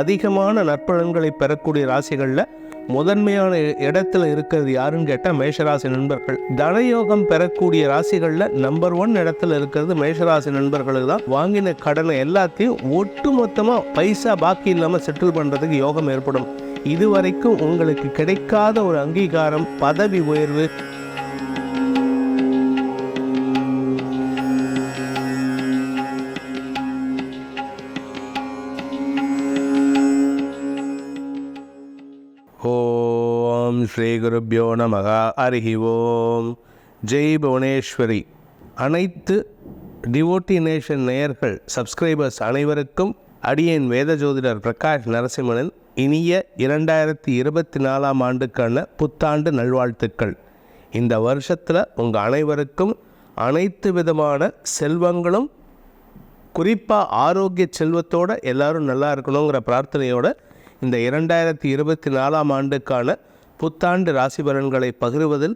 அதிகமான நற்பலன்களை பெறக்கூடிய ராசிகளில் முதன்மையான இடத்துல இருக்கிறது யாருன்னு கேட்டால் மேஷராசி நண்பர்கள். தனயோகம் பெறக்கூடிய ராசிகளில் நம்பர் ஒன் இடத்துல இருக்கிறது மேஷராசி நண்பர்களுக்கு தான். வாங்கின கடனை எல்லாத்தையும் ஒட்டுமொத்தமாக பைசா பாக்கி இல்லாமல் செட்டில் பண்ணுறதுக்கு யோகம் ஏற்படும். இதுவரைக்கும் உங்களுக்கு கிடைக்காத ஒரு அங்கீகாரம் பதவி உயர்வு ஓம் ஸ்ரீ குருப்பியோ நமக. அருகி ஓம். ஜெய் புவனேஸ்வரி. அனைத்து டிவோட்டி நேஷன் நேயர்கள் சப்ஸ்கிரைபர்ஸ் அனைவருக்கும் அடியேன் வேத ஜோதிடர் பிரகாஷ் நரசிம்மனின் இனிய இரண்டாயிரத்தி இருபத்தி நாலாம் ஆண்டுக்கான புத்தாண்டு நல்வாழ்த்துக்கள். இந்த வருஷத்தில் உங்கள் அனைவருக்கும் அனைத்து விதமான செல்வங்களும் குறிப்பாக ஆரோக்கிய செல்வத்தோட எல்லாரும் நல்லா இருக்கணுங்கிற பிரார்த்தனையோட இந்த இரண்டாயிரத்தி இருபத்தி நாலாம் ஆண்டுக்கான புத்தாண்டு ராசி பலன்களை பகிர்வதில்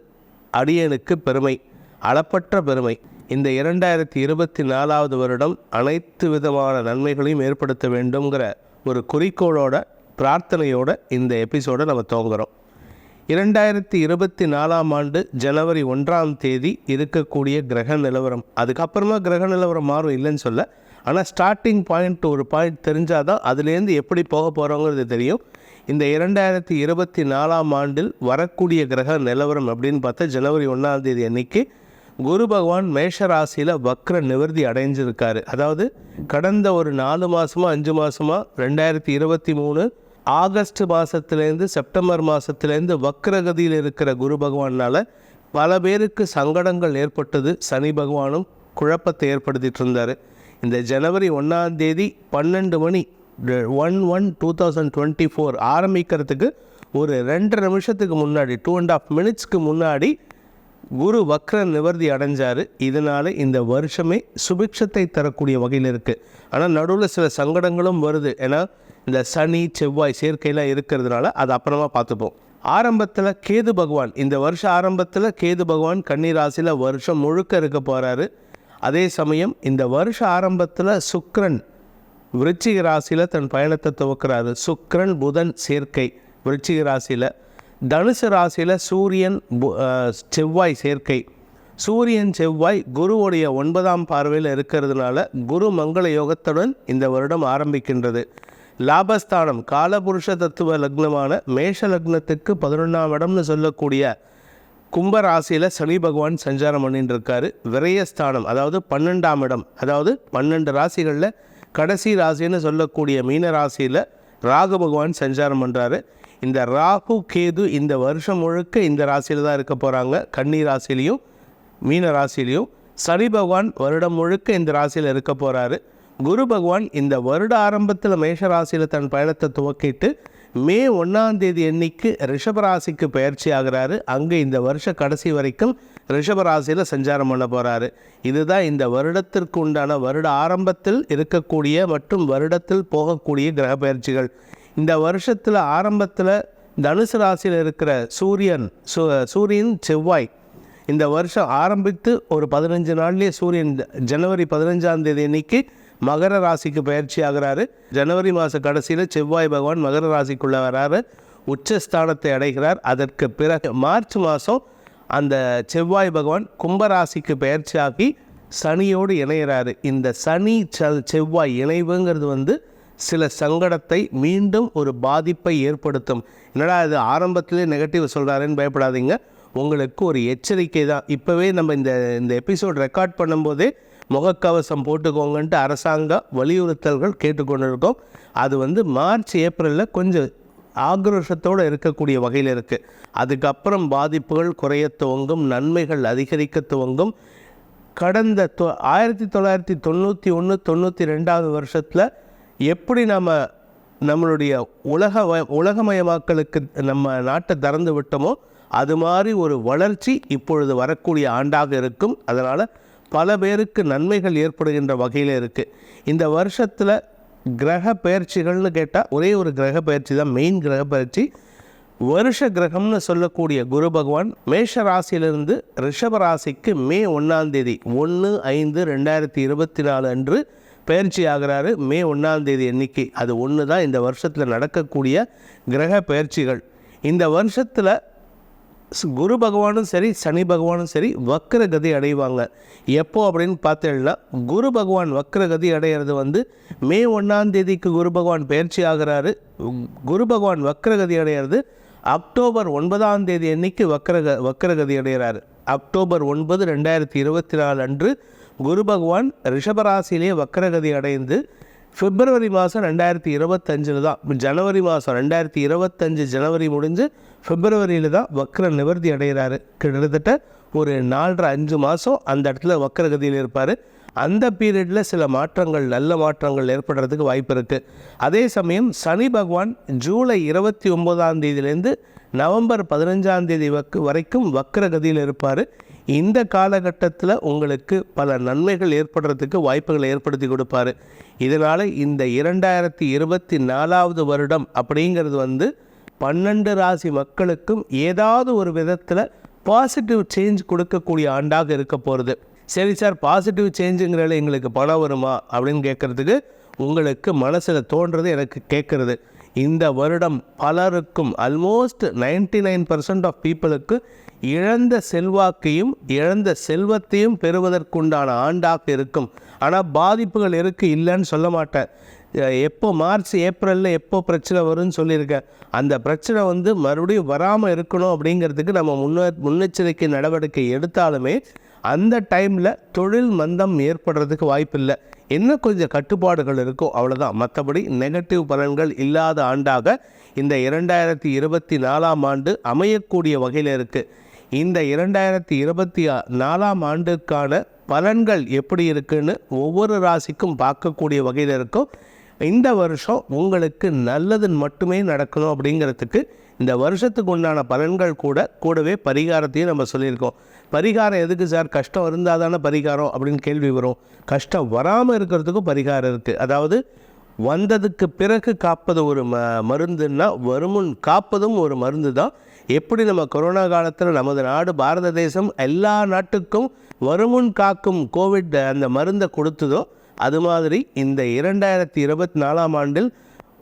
அடியனுக்கு பெருமை அளப்பற்ற பெருமை. இந்த இரண்டாயிரத்தி இருபத்தி நாலாவது வருடம் அனைத்து விதமான நன்மைகளையும் ஏற்படுத்த வேண்டுங்கிற ஒரு குறிக்கோளோட பிரார்த்தனையோட இந்த எபிசோடை நம்ம துவங்குகிறோம் இரண்டாயிரத்தி இருபத்தி நாலாம் ஆண்டு ஜனவரி ஒன்றாம் தேதி இருக்கக்கூடிய கிரக நிலவரம். அதுக்கப்புறமா கிரக நிலவரம் மாறும் இல்லைன்னு சொல்ல ஆனால் ஸ்டார்டிங் பாயிண்ட் ஒரு பாயிண்ட் தெரிஞ்சால் தான் அதுலேருந்து எப்படி போக போகிறோங்கிறது தெரியும். இந்த இரண்டாயிரத்தி இருபத்தி நாலாம் ஆண்டில் வரக்கூடிய கிரக நிலவரம் அப்படின்னு பார்த்தா ஜனவரி ஒன்றாம் தேதி அன்னைக்கு குரு பகவான் மேஷ ராசியில் வக்ர நிவர்த்தி அடைஞ்சிருக்காரு. அதாவது கடந்த ஒரு நாலு மாதமாக அஞ்சு மாதமாக ரெண்டாயிரத்தி இருபத்தி மூணு ஆகஸ்ட் மாதத்துலேருந்து செப்டம்பர் மாதத்துலேருந்து வக்ரகதியில் இருக்கிற குரு பகவானால் பல பேருக்கு சங்கடங்கள் ஏற்பட்டது. சனி பகவானும் குழப்பத்தை ஏற்படுத்திட்டு இருந்தார். இந்த ஜனவரி ஒன்றாம் தேதி பன்னெண்டு மணி one one two thousand twenty four ஆரம்பிக்கிறதுக்கு ஒரு ரெண்டரை நிமிஷத்துக்கு முன்னாடி டூ அண்ட் ஆஃப் மினிட்ஸ்க்கு முன்னாடி குரு வக்ர நிவர்த்தி அடைஞ்சார். இதனால் இந்த வருஷமே சுபிக்ஷத்தை தரக்கூடிய வகையில் இருக்குது ஆனால் நடுவில் சில சங்கடங்களும் வருது. ஏன்னா இந்த சனி செவ்வாய் சேர்க்கையெல்லாம் இருக்கிறதுனால அது அப்புறமா பார்த்துப்போம். ஆரம்பத்தில் கேது பகவான் இந்த வருஷம் ஆரம்பத்தில் கேது பகவான் கன்னிராசியில் வருஷம் முழுக்க இருக்க போகிறாரு அதே சமயம் இந்த வருஷ ஆரம்பத்தில் சுக்ரன் விருச்சிக ராசியில் தன் பயணத்தை துவக்கிறாரு. சுக்ரன் புதன் சேர்க்கை விருச்சிக ராசியில். தனுசு ராசியில் சூரியன் பு- செவ்வாய் சேர்க்கை. சூரியன் செவ்வாய் குருவுடைய ஒன்பதாம் பார்வையில் இருக்கிறதுனால குரு மங்கள யோகத்துடன் இந்த வருடம் ஆரம்பிக்கின்றது. லாபஸ்தானம் காலபுருஷ தத்துவ லக்னமான மேஷ லக்னத்துக்கு பதினொன்றாம் இடம்னு சொல்லக்கூடிய கும்ப ராசியில் சனி பகவான் சஞ்சாரம் பண்ணிட்டு இருக்காரு விரயஸ்தானம் அதாவது பன்னெண்டாம் இடம் அதாவது பன்னெண்டு ராசிகளில் கடைசி ராசின்னு சொல்லக்கூடிய மீன ராசியில் ராகு பகவான் சஞ்சாரம் பண்ணுறாரு இந்த ராகு கேது இந்த வருஷம் முழுக்க இந்த ராசியில் தான் இருக்க போகிறாங்க கன்னி ராசிலையும் மீன ராசிலையும் சனி பகவான் வருடம் முழுக்க இந்த ராசியில் இருக்க போகிறாரு குரு பகவான் இந்த வருட ஆரம்பத்தில் மேஷ ராசியில் தன் பயணத்தை துவக்கிட்டு மே ஒன்றாம் தேதி அன்னைக்கு ரிஷபராசிக்கு பயிற்சி ஆகிறாரு அங்கே இந்த வருஷ கடைசி வரைக்கும் ரிஷபராசியில் சஞ்சாரம் பண்ண போகிறாரு இதுதான் இந்த வருடத்திற்கு உண்டான வருட ஆரம்பத்தில் இருக்கக்கூடிய மற்றும் வருடத்தில் போகக்கூடிய கிரக பயிற்சிகள். இந்த வருஷத்தில் ஆரம்பத்தில் தனுசு ராசியில் இருக்கிற சூரியன் சூ சூரியன் செவ்வாய். இந்த வருஷம் ஆரம்பித்து ஒரு பதினஞ்சு நாள்லேயே சூரியன் ஜனவரி பதினஞ்சாம் தேதி அன்னைக்கு மகர ராசிக்கு பயிற்சி ஆகிறாரு. ஜனவரி மாத கடைசியில் செவ்வாய் பகவான் மகர ராசிக்குள்ளே வராரு. உச்சஸ்தானத்தை அடைகிறார். அதற்கு பிறகு மார்ச் மாதம் அந்த செவ்வாய் பகவான் கும்பராசிக்கு பயிற்சியாகி சனியோடு இணையிறாரு. இந்த சனி ச செவ்வாய் இணைவுங்கிறது வந்து சில சங்கடத்தை மீண்டும் ஒரு பாதிப்பை ஏற்படுத்தும். என்னடா இது ஆரம்பத்திலே நெகட்டிவ் சொல்கிறாருன்னு பயப்படாதீங்க. உங்களுக்கு ஒரு எச்சரிக்கை தான். இப்போவே நம்ம இந்த இந்த எபிசோட் ரெக்கார்ட் பண்ணும்போதே முகக்கவசம் போட்டுக்கோங்கன்ட்டு அரசாங்க வலியுறுத்தல்கள் கேட்டுக்கொண்டிருக்கோம். அது வந்து மார்ச் ஏப்ரலில் கொஞ்சம் ஆக்ரோஷத்தோடு இருக்கக்கூடிய வகையில் இருக்குது அதுக்கப்புறம் பாதிப்புகள் குறைய துவங்கும் நன்மைகள் அதிகரிக்க துவங்கும். கடந்த தொ ஆயிரத்தி தொள்ளாயிரத்தி தொண்ணூற்றி ஒன்று தொண்ணூற்றி ரெண்டாவது வருஷத்தில் எப்படி நம்ம நம்மளுடைய உலக வ- உலகமயமாக்கலுக்கு நம்ம நாட்டை திறந்து விட்டோமோ அது மாதிரி ஒரு வளர்ச்சி இப்பொழுது வரக்கூடிய ஆண்டாக இருக்கும். அதனால் பல பேருக்கு நன்மைகள் ஏற்படுகின்ற வகையில் இருக்குது இந்த வருஷத்தில் கிரக பயிற்சிகள்னு கேட்டால் ஒரே ஒரு கிரக பயிற்சி தான் மெயின் கிரக பயிற்சி. வருஷ கிரகம்னு சொல்லக்கூடிய குரு பகவான் மேஷ ராசியிலிருந்து ரிஷப ராசிக்கு மே ஒன்றாம் தேதி ஒன்று ஐந்து ரெண்டாயிரத்தி இருபத்தி நாலு அன்று பயிற்சி ஆகிறாரு. மே ஒன்றாம் தேதி எண்ணிக்கை அது ஒன்று தான் இந்த வருஷத்தில் நடக்கக்கூடிய கிரக பயிற்சிகள். இந்த வருஷத்தில் குரு பகவானும் சரி சனி பகவானும் சரி வக்ர கதி அடைவாங்க. எப்போ அப்படின்னு பார்த்தேன்னா குரு பகவான் வக்ர கதி அடையிறது வந்து மே ஒன்றாம் தேதிக்கு குரு பகவான் பயிற்சி ஆகிறாரு. குரு பகவான் வக்ர கதி அடையிறது அக்டோபர் ஒன்பதாம் தேதி அன்னைக்கு வக்ரக வக்கரகதி அடைகிறாரு அக்டோபர் ஒன்பது ரெண்டாயிரத்தி இருபத்தி நாலு அன்று குரு பகவான் ரிஷபராசியிலே வக்கரகதி அடைந்து பிப்ரவரி மாதம் ரெண்டாயிரத்தி இருபத்தஞ்சில் தான். ஜனவரி மாதம் ரெண்டாயிரத்தி இருபத்தஞ்சு ஜனவரி முடிஞ்சு பிப்ரவரியில் தான் வக்ர நிவர்த்தி அடைகிறாரு. கிட்டத்தட்ட ஒரு நாலரை அஞ்சு மாதம் அந்த இடத்துல வக்ரகதியில் இருப்பார். அந்த பீரியடில் சில மாற்றங்கள் நல்ல மாற்றங்கள் ஏற்படுறதுக்கு வாய்ப்பு இருக்குது அதே சமயம் சனி பகவான் ஜூலை இருபத்தி ஒம்போதாம் தேதியிலேருந்து நவம்பர் பதினஞ்சாம் தேதி வக்கு வரைக்கும் வக்கரகதியில் இருப்பார். இந்த காலகட்டத்தில் உங்களுக்கு பல நன்மைகள் ஏற்படுறதுக்கு வாய்ப்புகளை ஏற்படுத்தி கொடுப்பாரு. இதனால் இந்த இரண்டாயிரத்தி இருபத்தி நாலாவது வருடம் அப்படிங்கிறது வந்து பன்னெண்டு ராசி மக்களுக்கும் ஏதாவது ஒரு விதத்தில் பாசிட்டிவ் சேஞ்ச் கொடுக்கக்கூடிய ஆண்டாக இருக்க போகிறது சரி சார் பாசிட்டிவ் சேஞ்சுங்கிறதுல எங்களுக்கு பணம் வருமா அப்படின்னு கேட்குறதுக்கு உங்களுக்கு மனசில் தோன்றது எனக்கு கேட்குறது இந்த வருடம் பலருக்கும் almost ninety nine percent of பீப்புளுக்கு இழந்த செல்வாக்கையும் இழந்த செல்வத்தையும் பெறுவதற்குண்டான ஆண்டாக இருக்கும். ஆனால் பாதிப்புகள் இருக்குது இல்லைன்னு சொல்ல மாட்டேன் எப்போ மார்ச் ஏப்ரலில் எப்போ பிரச்சனை வரும்னு சொல்லியிருக்கேன் அந்த பிரச்சனை வந்து மறுபடியும் வராமல் இருக்கணும் அப்படிங்கிறதுக்கு நம்ம முன்ன முன்னெச்சரிக்கை நடவடிக்கை எடுத்தாலுமே அந்த டைமில் தொழில் மந்தம் ஏற்படுறதுக்கு வாய்ப்பில்லை. என்ன கொஞ்சம் கட்டுப்பாடுகள் இருக்கோ அவ்வளோதான் மற்றபடி நெகட்டிவ் பலன்கள் இல்லாத ஆண்டாக இந்த இரண்டாயிரத்தி இருபத்தி நாலாம் ஆண்டு அமையக்கூடிய வகையில் இருக்குது இந்த இரண்டாயிரத்தி இருபத்தி ஆ- நாலாம் ஆண்டுக்கான பலன்கள் எப்படி இருக்குன்னு ஒவ்வொரு ராசிக்கும் பார்க்கக்கூடிய வகையில் இருக்கும். இந்த வருஷம் உங்களுக்கு நல்லது மட்டுமே நடக்கணும் அப்படிங்கிறதுக்கு இந்த வருஷத்துக்கு உண்டான பலன்கள் கூட கூடவே பரிகாரத்தையும் நம்ம சொல்லியிருக்கோம். பரிகாரம் எதுக்கு சார்? கஷ்டம் இருந்தால் தானே பரிகாரம் அப்படின்னு கேள்வி வரும். கஷ்டம் வராமல் இருக்கிறதுக்கும் பரிகாரம் இருக்குது அதாவது வந்ததுக்கு பிறகு காப்பது ஒரு ம மருந்துன்னா வருமுன் காப்பதும் ஒரு மருந்து தான். எப்படி நம்ம கொரோனா காலத்தில் நமது நாடு பாரத தேசம் எல்லா நாட்டுக்கும் வருமுன் காக்கும் கோவிட் அந்த மருந்தை கொடுத்ததோ அது மாதிரி இந்த இரண்டாயிரத்தி இருபத்தி நாலாம் ஆண்டில்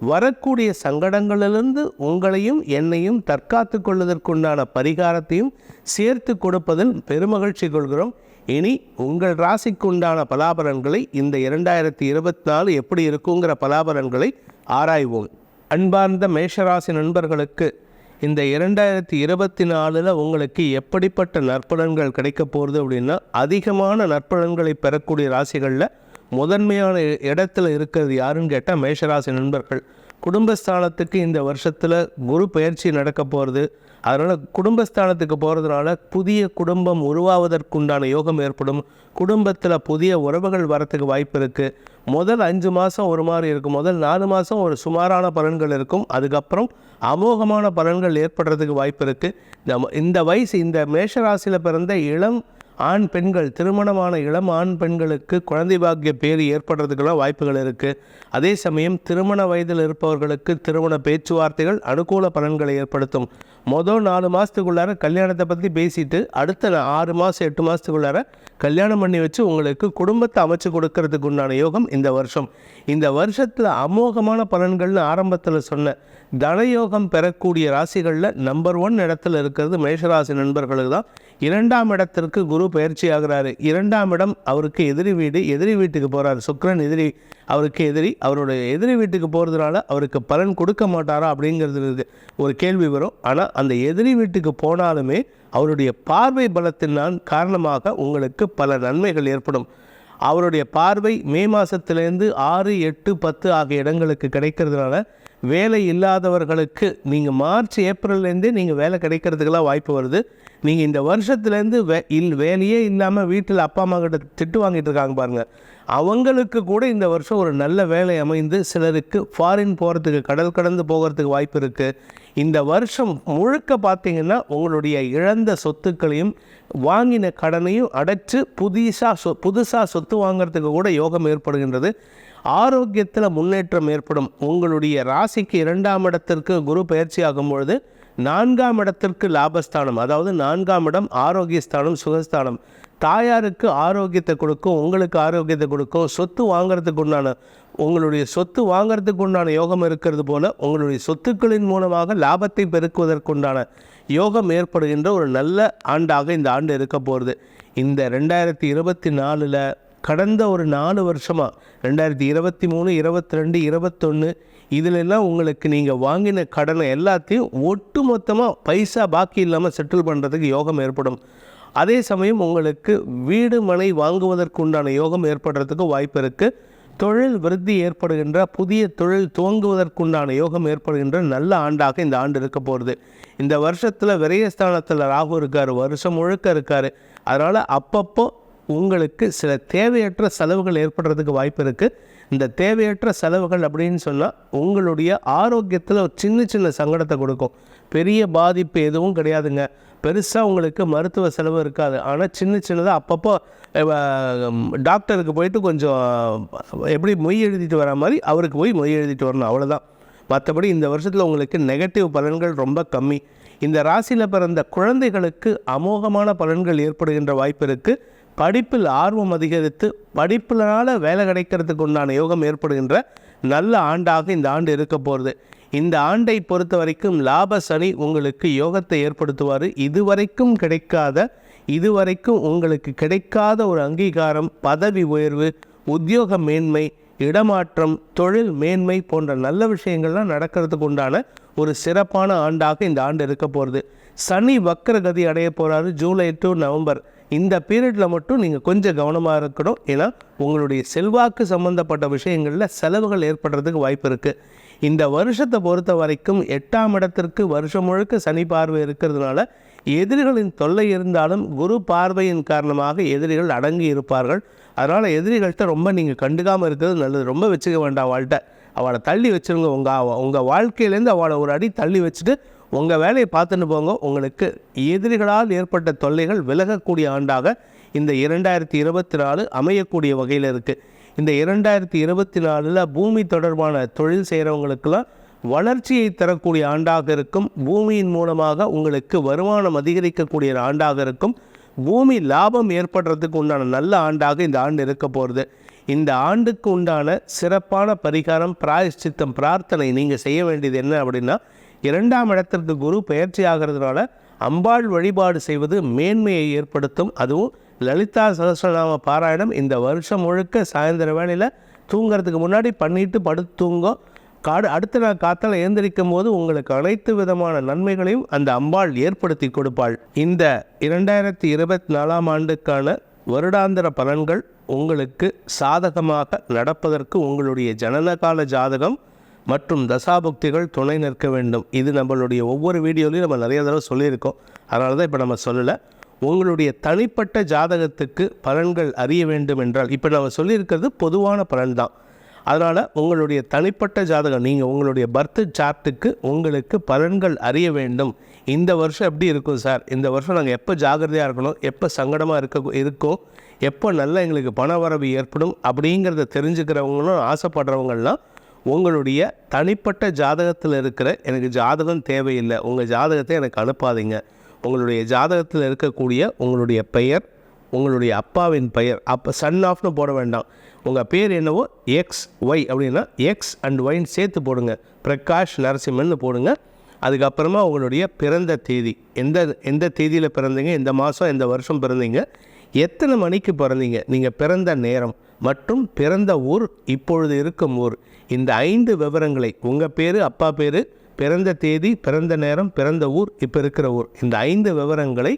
வரக்கூடிய சங்கடங்களிலிருந்து உங்களையும் என்னையும் தற்காத்து கொள்வதற்குண்டான பரிகாரத்தையும் சேர்த்து கொடுப்பதில் பெருமகிழ்ச்சி கொள்கிறோம். இனி உங்கள் ராசிக்குண்டான பலாபரன்களை பலாபலன்களை இந்த இரண்டாயிரத்தி இருபத்தி நாலு எப்படி இருக்குங்கிற பலாபலன்களை ஆராய்வோம். அன்பார்ந்த மேஷராசி நண்பர்களுக்கு இந்த இரண்டாயிரத்தி இருபத்தி நாலில் உங்களுக்கு எப்படிப்பட்ட நற்பலன்கள் கிடைக்க போகிறது அப்படின்னா அதிகமான நற்பலன்களை பெறக்கூடிய ராசிகளில் முதன்மையான இடத்துல இருக்கிறது யாருன்னு கேட்டால் மேஷராசி நண்பர்கள். குடும்பஸ்தானத்துக்கு இந்த வருஷத்தில் குரு பயிற்சி நடக்க போகிறது அதனால் குடும்பஸ்தானத்துக்கு போகிறதுனால புதிய குடும்பம் உருவாவதற்குண்டான யோகம் ஏற்படும். குடும்பத்தில் புதிய உறவுகள் வரத்துக்கு வாய்ப்பு இருக்குது முதல் அஞ்சு மாதம் ஒரு மாதிரி இருக்கும். முதல் நாலு மாதம் ஒரு சுமாரான பலன்கள் இருக்கும். அதுக்கப்புறம் அமோகமான பலன்கள் ஏற்படுறதுக்கு வாய்ப்பு இருக்குது இந்த இந்த வயசு இந்த மேஷராசியில் பிறந்த இளம் ஆண் பெண்கள் திருமணமான இளம் ஆண் பெண்களுக்கு குழந்தை பாக்கிய பேர் ஏற்படுறதுக்கெல்லாம் வாய்ப்புகள் இருக்குது அதே சமயம் திருமண வயதில் இருப்பவர்களுக்கு திருமண பேச்சுவார்த்தைகள் அனுகூல பலன்களை ஏற்படுத்தும். மொதல் நாலு மாதத்துக்குள்ளார கல்யாணத்தை பற்றி பேசிட்டு அடுத்த ஆறு மாதம் எட்டு மாதத்துக்குள்ளார கல்யாணம் பண்ணி வச்சு உங்களுக்கு குடும்பத்தை அமைச்சு கொடுக்கறதுக்கு உண்டான யோகம் இந்த வருஷம். இந்த வருஷத்தில் அமோகமான பலன்கள்னு ஆரம்பத்தில் சொன்ன தனயோகம் பெறக்கூடிய ராசிகளில் நம்பர் ஒன் இடத்துல இருக்கிறது மேஷராசி நண்பர்களுக்கு தான். இரண்டாம் இடத்திற்கு குரு பயிற்சி ஆகிறாரு. இரண்டாம் இடம் அவருக்கு எதிரி வீடு எதிரி வீட்டுக்கு போகிறார் சுக்ரன் எதிரி அவருக்கு எதிரி. அவருடைய எதிரி வீட்டுக்கு போகிறதுனால அவருக்கு பலன் கொடுக்க மாட்டாரா அப்படிங்கிறது ஒரு கேள்வி வரும். ஆனால் அந்த எதிரி வீட்டுக்கு போனாலுமே அவருடைய பார்வை பலத்தினால் காரணமாக உங்களுக்கு பல நன்மைகள் ஏற்படும். அவருடைய பார்வை மே மாதத்துலேருந்து ஆறு எட்டு பத்து ஆகிய இடங்களுக்கு கிடைக்கிறதுனால வேலை இல்லாதவர்களுக்கு நீங்கள் மார்ச் ஏப்ரல்லேருந்தே நீங்கள் வேலை கிடைக்கிறதுக்கெல்லாம் வாய்ப்பு வருது. நீங்கள் இந்த வருஷத்துலேருந்து வே இல் வேலையே இல்லாமல் வீட்டில் அப்பா அம்மா கிட்ட திட்டு வாங்கிட்டு இருக்காங்க பாருங்கள் அவங்களுக்கு கூட இந்த வருஷம் ஒரு நல்ல வேலை அமைந்து சிலருக்கு ஃபாரின் போகிறதுக்கு கடல் கடந்து போகிறதுக்கு வாய்ப்பு இருக்குது இந்த வருஷம் முழுக்க பார்த்தீங்கன்னா உங்களுடைய இழந்த சொத்துக்களையும் வாங்கின கடனையும் அடைச்சு புதுசாக சொ புதுசாக சொத்து வாங்குறதுக்கு கூட யோகம் ஏற்படுகின்றது. ஆரோக்கியத்தில் முன்னேற்றம் ஏற்படும். உங்களுடைய ராசிக்கு இரண்டாம் இடத்திற்கு குரு பயிற்சி ஆகும் பொழுது நான்காம் இடத்திற்கு லாபஸ்தானம் அதாவது நான்காம் இடம் ஆரோக்கியஸ்தானம் சுகஸ்தானம். தாயாருக்கு ஆரோக்கியத்தை கொடுக்கும் உங்களுக்கு ஆரோக்கியத்தை கொடுக்கும் சொத்து வாங்குறதுக்கு உண்டான உங்களுடைய சொத்து வாங்கிறதுக்கு உண்டான யோகம் இருக்கிறது போல உங்களுடைய சொத்துக்களின் மூலமாக லாபத்தை பெருக்குவதற்குண்டான யோகம் ஏற்படுகின்ற ஒரு நல்ல ஆண்டாக இந்த ஆண்டு இருக்க போகிறது இந்த ரெண்டாயிரத்தி இருபத்தி நாலில் கடந்த ஒரு நாலு வருஷமாக ரெண்டாயிரத்தி இருபத்தி மூணு இருபத்தி ரெண்டு இருபத்தொன்று இதிலெல்லாம் உங்களுக்கு நீங்கள் வாங்கின கடனை எல்லாத்தையும் ஒட்டு மொத்தமாக பைசா பாக்கி இல்லாமல் செட்டில் பண்ணுறதுக்கு யோகம் ஏற்படும். அதே சமயம் உங்களுக்கு வீடு மனை வாங்குவதற்கு உண்டான யோகம் ஏற்படுறதுக்கு வாய்ப்பு இருக்குது தொழில் விருத்தி ஏற்படுகின்ற புதிய தொழில் துவங்குவதற்குண்டான யோகம் ஏற்படுகின்ற நல்ல ஆண்டாக இந்த ஆண்டு இருக்க போகிறது இந்த வருஷத்தில் விரயஸ்தானத்தில் ராகு இருக்கார் வருஷம் முழுக்க இருக்கார். அதனால் அப்பப்போ உங்களுக்கு சில தேவையற்ற செலவுகள் ஏற்படுறதுக்கு வாய்ப்பு இருக்குது இந்த தேவையற்ற செலவுகள் அப்படின்னு சொன்னால் உங்களுடைய ஆரோக்கியத்தில் ஒரு சின்ன சின்ன சங்கடத்தை கொடுக்கும். பெரிய பாதிப்பு எதுவும் கிடையாதுங்க. பெருசாக உங்களுக்கு மருத்துவ செலவு இருக்காது. ஆனால் சின்ன சின்னதாக அப்பப்போ டாக்டருக்கு போயிட்டு கொஞ்சம் எப்படி மொய் எழுதிட்டு வர மாதிரி அவருக்கு போய் மொய் எழுதிட்டு வரணும். அவ்வளோதான் மற்றபடி இந்த வருஷத்தில் உங்களுக்கு நெகட்டிவ் பலன்கள் ரொம்ப கம்மி. இந்த ராசியில் பிறந்த குழந்தைகளுக்கு அமோகமான பலன்கள் ஏற்படுகின்ற வாய்ப்பு இருக்குது படிப்பில் ஆர்வம் அதிகரித்து படிப்பினால வேலை கிடைக்கிறதுக்கு உண்டான யோகம் ஏற்படுகின்ற நல்ல ஆண்டாக இந்த ஆண்டு இருக்க போகிறது இந்த ஆண்டை பொறுத்த வரைக்கும் லாப சனி உங்களுக்கு யோகத்தை ஏற்படுத்துவார். இதுவரைக்கும் கிடைக்காத இதுவரைக்கும் உங்களுக்கு கிடைக்காத ஒரு அங்கீகாரம் பதவி உயர்வு உத்தியோக மேன்மை இடமாற்றம் தொழில் மேன்மை போன்ற நல்ல விஷயங்கள்லாம் நடக்கிறதுக்கு உண்டான ஒரு சிறப்பான ஆண்டாக இந்த ஆண்டு இருக்க போகிறது சனி வக்கரகதி அடைய போகிறாரு ஜூலை டு நவம்பர். இந்த பீரியடில் மட்டும் நீங்கள் கொஞ்சம் கவனமாக இருக்கணும். ஏன்னா உங்களுடைய செல்வாக்கு சம்மந்தப்பட்ட விஷயங்களில் செலவுகள் ஏற்படுறதுக்கு வாய்ப்பு இருக்குது இந்த வருஷத்தை பொறுத்த வரைக்கும் எட்டாம் இடத்திற்கு வருஷம் முழுக்க சனி பார்வை இருக்கிறதுனால எதிரிகளின் தொல்லை இருந்தாலும் குரு பார்வையின் காரணமாக எதிரிகள் அடங்கி இருப்பார்கள். அதனால் எதிரிகள்கிட்ட ரொம்ப நீங்கள் கண்டுக்காமல் இருக்கிறது நல்லது. ரொம்ப வச்சுக்க வேண்டாம் அவள்கிட்ட அவளை தள்ளி வச்சுருங்க உங்கள் உங்கள் வாழ்க்கையிலேருந்து அவளை ஒரு அடி தள்ளி வச்சுட்டு உங்கள் வேலையை பார்த்துன்னு போங்க. உங்களுக்கு எதிரிகளால் ஏற்பட்ட தொல்லைகள் விலகக்கூடிய ஆண்டாக இந்த இரண்டாயிரத்தி இருபத்தி நாலு அமையக்கூடிய வகையில் இருக்குது இந்த இரண்டாயிரத்தி இருபத்தி நாலில் பூமி தொடர்பான தொழில் செய்கிறவங்களுக்கெல்லாம் வளர்ச்சியை தரக்கூடிய ஆண்டாக இருக்கும். பூமியின் மூலமாக உங்களுக்கு வருமானம் அதிகரிக்கக்கூடிய ஆண்டாக இருக்கும். பூமி லாபம் ஏற்படுறதுக்கு உண்டான நல்ல ஆண்டாக இந்த ஆண்டு இருக்க போகிறது இந்த ஆண்டுக்கு உண்டான சிறப்பான பரிகாரம் பிராயஷ்சித்தம் பிரார்த்தனை நீங்கள் செய்ய வேண்டியது என்ன அப்படின்னா இரண்டாம் இடத்திற்கு குரு பயிற்சி ஆகிறதுனால அம்பாள் வழிபாடு செய்வது மேன்மையை ஏற்படுத்தும். அதுவும் லலிதா சகசிரநாம பாராயணம் இந்த வருஷம் முழுக்க சாயந்தர வேளையில் தூங்குறதுக்கு முன்னாடி பண்ணிட்டு படுத்து தூங்கோ. காடு அடுத்த நாள் காத்தால் ஏந்திரிக்கும் போது உங்களுக்கு அனைத்து விதமான நன்மைகளையும் அந்த அம்பாள் ஏற்படுத்தி கொடுப்பாள். இந்த இரண்டாயிரத்தி இருபத்தி நாலாம் ஆண்டுக்கான வருடாந்திர பலன்கள் உங்களுக்கு சாதகமாக நடப்பதற்கு உங்களுடைய ஜனனகால ஜாதகம் மற்றும் தசாபுக்திகள் துணை நிற்க வேண்டும். இது நம்மளுடைய ஒவ்வொரு வீடியோலையும் நம்ம நிறைய தடவை சொல்லியிருக்கோம். அதனால தான் இப்போ நம்ம சொல்லலை. உங்களுடைய தனிப்பட்ட ஜாதகத்துக்கு பலன்கள் அறிய வேண்டும் என்றால் இப்போ நம்ம சொல்லியிருக்கிறது பொதுவான பலன் தான் அதனால் உங்களுடைய தனிப்பட்ட ஜாதகம் நீங்கள் உங்களுடைய பர்த் சார்ட்டுக்கு உங்களுக்கு பலன்கள் அறிய வேண்டும். இந்த வருஷம் எப்படி இருக்கும் சார்? இந்த வருஷம் நாங்கள் எப்போ ஜாகிரதையாக இருக்கணும்? எப்போ சங்கடமாக இருக்க இருக்கோம்? எப்போ நல்ல எங்களுக்கு பண வரவு ஏற்படும்? அப்படிங்கிறத தெரிஞ்சுக்கிறவங்களும் ஆசைப்படுறவங்கலாம் உங்களுடைய தனிப்பட்ட ஜாதகத்தில் இருக்கிற எனக்கு ஜாதகம் தேவையில்லை உங்கள் ஜாதகத்தை எனக்கு அனுப்பாதீங்க. உங்களுடைய ஜாதகத்தில் இருக்கக்கூடிய உங்களுடைய பெயர் உங்களுடைய அப்பாவின் பெயர் அப்போ சன் ஆஃப்னு போட வேண்டாம். உங்கள் பேர் என்னவோ எக்ஸ் ஒய் அப்படின்னா எக்ஸ் அண்ட் ஒய்ன்னு சேர்த்து போடுங்க. பிரகாஷ் நரசிம்மன்னு போடுங்க. அதுக்கப்புறமா உங்களுடைய பிறந்த தேதி. எந்த எந்த தேதியில் பிறந்தீங்க எந்த மாதம் எந்த வருஷம் பிறந்தீங்க எத்தனை மணிக்கு பிறந்தீங்க? நீங்கள் பிறந்த நேரம் மற்றும் பிறந்த ஊர் இப்பொழுது இருக்கும் ஊர். இந்த ஐந்து விவரங்களை உங்கள் பேர் அப்பா பேர் பிறந்த தேதி பிறந்த நேரம் பிறந்த ஊர் இப்போ இருக்கிற ஊர். இந்த ஐந்து விவரங்களை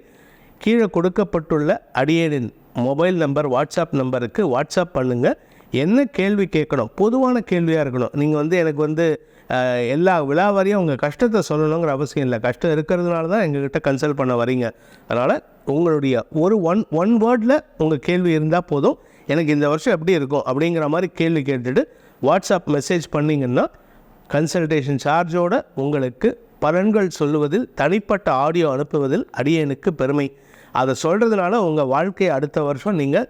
கீழே கொடுக்கப்பட்டுள்ள அடியேனின் மொபைல் நம்பர் வாட்ஸ்அப் நம்பருக்கு வாட்ஸ்அப் பண்ணுங்கள் என்ன கேள்வி கேட்கணும்? பொதுவான கேள்வியாக இருக்கணும். நீங்கள் வந்து எனக்கு வந்து எல்லா விழாவாரியும் உங்கள் கஷ்டத்தை சொல்லணுங்கிற அவசியம் இல்லை. கஷ்டம் இருக்கிறதுனால தான் எங்ககிட்ட கன்சல்ட் பண்ண வரீங்க. அதனால் உங்களுடைய ஒரு ஒன் ஒன் வேர்டில் உங்கள் கேள்வி இருந்தால் போதும். எனக்கு இந்த வருஷம் எப்படி இருக்கும் அப்படிங்கிற மாதிரி கேள்வி கேட்டுட்டு வாட்ஸ்அப் மெசேஜ் பண்ணிங்கன்னா கன்சல்டேஷன் சார்ஜோட உங்களுக்கு பலன்கள் சொல்லுவதில் தனிப்பட்ட ஆடியோ அனுப்புவதில் அடியேனுக்கு பெருமை. அதை சொல்கிறதுனால உங்கள் வாழ்க்கையை அடுத்த வருஷம் நீங்கள்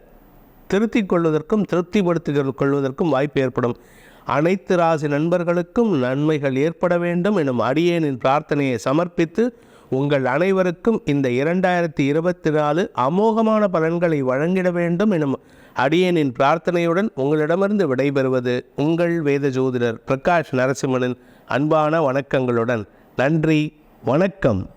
திருத்திக் கொள்வதற்கும் திருப்திப்படுத்திக் கொள்வதற்கும் வாய்ப்பு ஏற்படும். அனைத்து ராசி நண்பர்களுக்கும் நன்மைகள் ஏற்பட வேண்டும். எனும் அடியேனின் பிரார்த்தனையை சமர்ப்பித்து உங்கள் அனைவருக்கும் இந்த இரண்டாயிரத்தி இருபத்தி நாலு அமோகமான பலன்களை வழங்கிட வேண்டும் எனும் அடியேனின் பிரார்த்தனையுடன் உங்களிடமிருந்து விடைபெறுவது உங்கள் வேத ஜோதிடர் பிரகாஷ் நரசிம்மனின் அன்பான வணக்கங்களுடன். நன்றி வணக்கம்.